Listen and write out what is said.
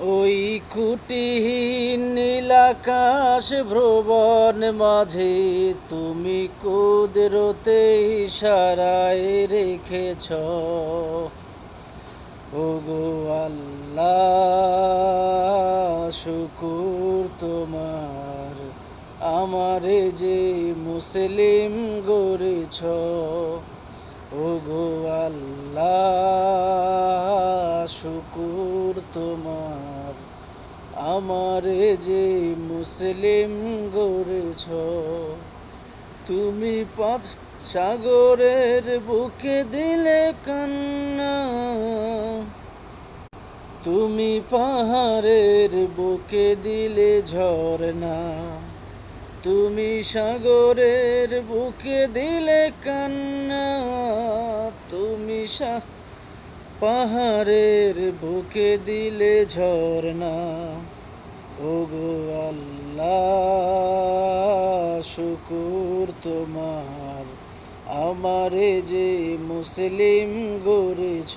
ওই কুটিহীন নীলাকাশ ভ্রবণ মাঝে তুমি কুদরতে ইশারায় রেখেছ। ওগো আল্লাহ, শুকুর তোমার, আমারে যে মুসলিম গড়েছ। ওগো আল্লাহ তোমার। আমার যে মুসলিম গড়েছ, তুমি পার সাগরের বুকে দিলে কান্না। তুমি পাহাড়ের বুকে দিলে ঝরনা তুমি সাগরের বুকে দিলে কান্না। তুমি সা পাহাড়ের বুকে দিলে ঝর্ণা। ওগো আল্লাহ শুকুর তোমার। আমারে যে মুসলিম গড়েছ